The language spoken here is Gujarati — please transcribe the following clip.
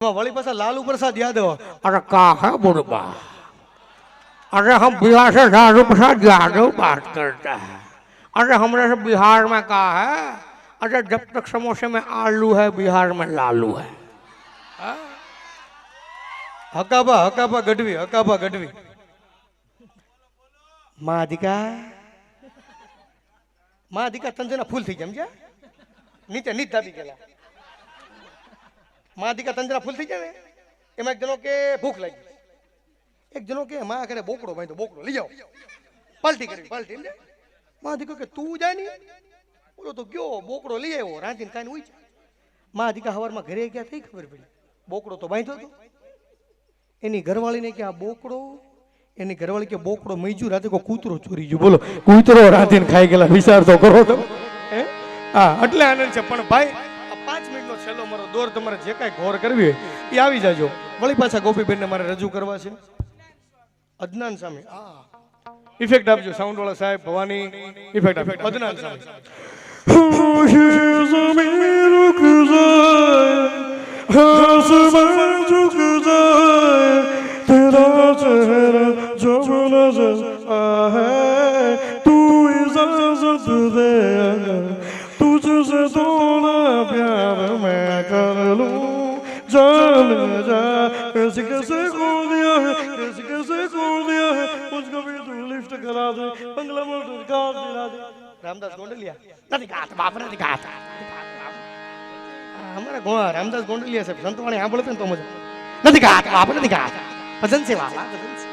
એમાં વળી પાછા લાલુ પ્રસાદ યાદવ अरे का है बुढ़बा अरे हम बिहार से लालू प्रसाद यादव बात करते हैं अरे हमरे से बिहार में कहा है अरे जब तक समोसे में आलू है बिहार में लालू है હકાબા હકાબા ગઢવી હકાબા ગઢવી માં અધિકા માં અધિકા તંજના ફૂલ થઈ ગયા સમજ્યા નીચે નીચ દાબી ગયેલા માં દીકા તંજરા ફૂલ થઈ જાય ને? એમાં એક જણો કે ભૂખ લાગી. એક જણો કે, માં કરે બોકડો ભાઈ તો બોકડો, લઈ જાઓ પાલટી કરી પાલટી સમજે અધિકો કે, તું જાય ને બોલો, તો ગયો, બોકડો લઈ આવ્યો, રાંધીને કાંઈ હોયમાં દીકા હવારમાં ઘરે ગયા થઈ ખબર પડી. બોકડો તો બાંધ્યો હતો એની ઘરવાળીને કે, આ બોકડો, એની ઘરવાળી કે, બોકડો મૈજુ રાતે કો કૂતરો ચોરી ગયો. બોલો, કૂતરો રાંધીને ખાઈ ગયેલા, વિચાર તો કરો તો હે? એટલે આનંદ છે. પણ ભાઈ છેલ્લો મારો દોર તમારે જે કાંઈ ઘોર કરવી હોય એ આવી જાજો વળી પાછા ગોપીબેનને મારે રજૂ કરવા છે અદનાન સામે હા ઇફેક્ટ આપજો સાઉન્ડ વાળા સાહેબ ભવાની ઇફેક્ટ આપજો અદનાન સામે जमीन रुक जाए आसमान झुक जाए तेरा चेहरा जब नजर आए तू इजाजत दे तुझसे थोड़ा प्यार मैं कर लूं जान जा कैसे कैसे खो दिया है कैसे कैसे खो दिया है मुझको भी तू लिफ्ट करा दे बंगला मोटर कार दिला दे રામદાસ ગોંડલિયા નથી ગાત બાપ નથી ગાત આ અમારા ગો રામદાસ ગોંડલિયા સાહેબ સંતવાણી સાંભળતો ને તો મજા નથી ગાત બાપ નથી ગાત ભજન છે વાલા ભજન છે.